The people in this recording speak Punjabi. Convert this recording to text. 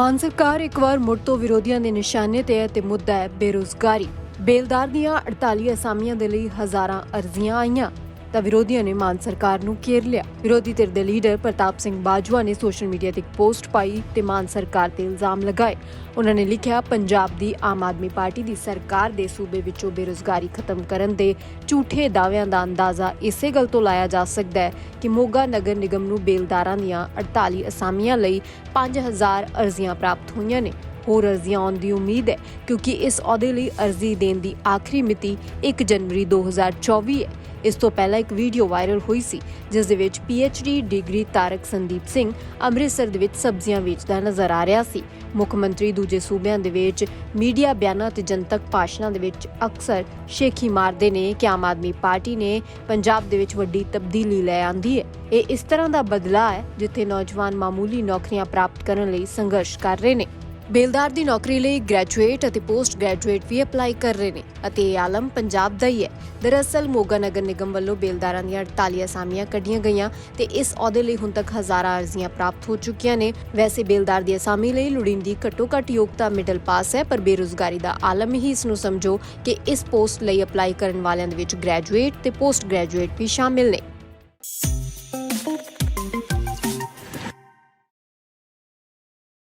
ਮਾਨ ਸਰਕਾਰ ਇੱਕ ਵਾਰ ਮੁੜ ਤੋਂ ਵਿਰੋਧੀਆਂ ਦੇ ਨਿਸ਼ਾਨੇ ਤੇ ਹੈ ਤੇ ਮੁੱਦਾ ਹੈ ਬੇਰੁਜ਼ਗਾਰੀ। ਬੇਲਦਾਰ ਦੀਆਂ 48 ਅਸਾਮੀਆਂ ਦੇ ਲਈ ਹਜ਼ਾਰਾਂ ਅਰਜ਼ੀਆਂ ਆਈਆਂ। ਤਾਂ ਵਿਰੋਧੀਆਂ ਨੇ ਮਾਨ ਸਰਕਾਰ ਨੂੰ ਘੇਰ ਲਿਆ। ਵਿਰੋਧੀ ਧਿਰ ਦੇ ਲੀਡਰ ਪ੍ਰਤਾਪ ਸਿੰਘ ਬਾਜਵਾ ਨੇ ਸੋਸ਼ਲ ਮੀਡੀਆ ਤੇ ਇੱਕ ਪੋਸਟ ਪਾਈ ਤੇ ਮਾਨ ਸਰਕਾਰ ਤੇ ਇਲਜ਼ਾਮ ਲਗਾਏ। ਉਹਨਾਂ ਨੇ ਲਿਖਿਆ, ਪੰਜਾਬ ਦੀ ਆਮ ਆਦਮੀ ਪਾਰਟੀ ਦੀ ਸਰਕਾਰ ਦੇ ਸੂਬੇ ਵਿੱਚੋਂ ਬੇਰੁਜ਼ਗਾਰੀ ਖਤਮ ਕਰਨ ਦੇ ਝੂਠੇ ਦਾਅਵਿਆਂ ਦਾ ਅੰਦਾਜ਼ਾ ਇਸੇ ਗੱਲ ਤੋਂ ਲਾਇਆ ਜਾ ਸਕਦਾ ਹੈ ਕਿ ਮੋਗਾ ਨਗਰ ਨਿਗਮ ਨੂੰ ਬੇਲਦਾਰਾਂ ਦੀਆਂ 48 ਅਸਾਮੀਆਂ ਲਈ 5000 ਅਰਜ਼ੀਆਂ ਪ੍ਰਾਪਤ ਹੋਈਆਂ ਨੇ। ਹੋਰ ਅਰਜ਼ੀਆਂ ਆਉਣ ਦੀ ਉਮੀਦ ਹੈ ਕਿਉਂਕਿ ਇਸ ਅਹੁਦੇ ਲਈ ਅਰਜ਼ੀ ਦੇਣ ਦੀ ਆਖਰੀ ਮਿਤੀ 1 ਜਨਵਰੀ 2024 ਹੈ। ਇਸ ਤੋਂ ਪਹਿਲਾਂ ਇੱਕ ਵੀਡੀਓ ਵਾਇਰਲ ਹੋਈ ਸੀ, ਜਿਸ ਦੇ ਵਿੱਚ ਡੀ ਡਿਗਰੀ ਤਾਰਕ ਸੰਦੀਪ ਸਿੰਘ ਅੰਮ੍ਰਿਤਸਰ ਦੇ ਵਿੱਚ ਸਬਜ਼ੀਆਂ ਵੇਚਦਾ ਨਜ਼ਰ ਆ ਰਿਹਾ ਸੀ। ਮੁੱਖ ਮੰਤਰੀ ਦੂਜੇ ਸੂਬਿਆਂ ਦੇ ਵਿੱਚ ਮੀਡੀਆ ਬਿਆਨਾਂ ਤੇ ਜਨਤਕ ਭਾਸ਼ਣਾਂ ਦੇ ਵਿੱਚ ਅਕਸਰ ਸ਼ੇਖੀ ਮਾਰਦੇ ਨੇ ਕਿ ਆਮ ਆਦਮੀ ਪਾਰਟੀ ਨੇ ਪੰਜਾਬ ਦੇ ਵਿੱਚ ਵੱਡੀ ਤਬਦੀਲੀ ਲੈ ਆਂਦੀ ਹੈ। ਇਹ ਇਸ ਤਰ੍ਹਾਂ ਦਾ ਬਦਲਾਅ ਹੈ ਜਿੱਥੇ ਨੌਜਵਾਨ ਮਾਮੂਲੀ ਨੌਕਰੀਆਂ ਪ੍ਰਾਪਤ ਕਰਨ ਲਈ ਸੰਘਰਸ਼ ਕਰ ਰਹੇ ਨੇ। ਬੇਲਦਾਰ ਦੀ ਨੌਕਰੀ ਲਈ ਗ੍ਰੈਜੂਏਟ ਅਤੇ ਪੋਸਟ ਗ੍ਰੈਜੂਏਟ ਵੀ ਅਪਲਾਈ ਕਰ ਰਹੇ ਨੇ ਅਤੇ ਇਹ ਆਲਮ ਪੰਜਾਬ ਦਾ ਹੀ ਹੈ। ਦਰਅਸਲ ਮੋਗਾ ਨਗਰ ਨਿਗਮ ਵੱਲੋਂ ਬੇਲਦਾਰਾਂ ਦੀਆਂ 48 ਅਸਾਮੀਆਂ ਕੱਢੀਆਂ ਗਈਆਂ ਤੇ ਇਸ ਅਹੁਦੇ ਲਈ ਹੁਣ ਤੱਕ ਹਜ਼ਾਰਾਂ ਅਰਜ਼ੀਆਂ ਪ੍ਰਾਪਤ ਹੋ ਚੁੱਕੀਆਂ ਨੇ। ਵੈਸੇ ਬੇਲਦਾਰ ਦੀ ਅਸਾਮੀ ਲਈ ਲੋੜੀਂਦੀ ਘੱਟੋ ਘੱਟ ਯੋਗਤਾ ਮਿਡਲ ਪਾਸ ਹੈ, ਪਰ ਬੇਰੁਜ਼ਗਾਰੀ ਦਾ ਆਲਮ ਹੀ ਇਸ ਨੂੰ ਸਮਝੋ ਕਿ ਇਸ ਪੋਸਟ ਲਈ ਅਪਲਾਈ ਕਰਨ ਵਾਲਿਆਂ ਦੇ ਵਿੱਚ ਗ੍ਰੈਜੂਏਟ ਤੇ ਪੋਸਟ ਗ੍ਰੈਜੂਏਟ ਵੀ ਸ਼ਾਮਿਲ ਨੇ।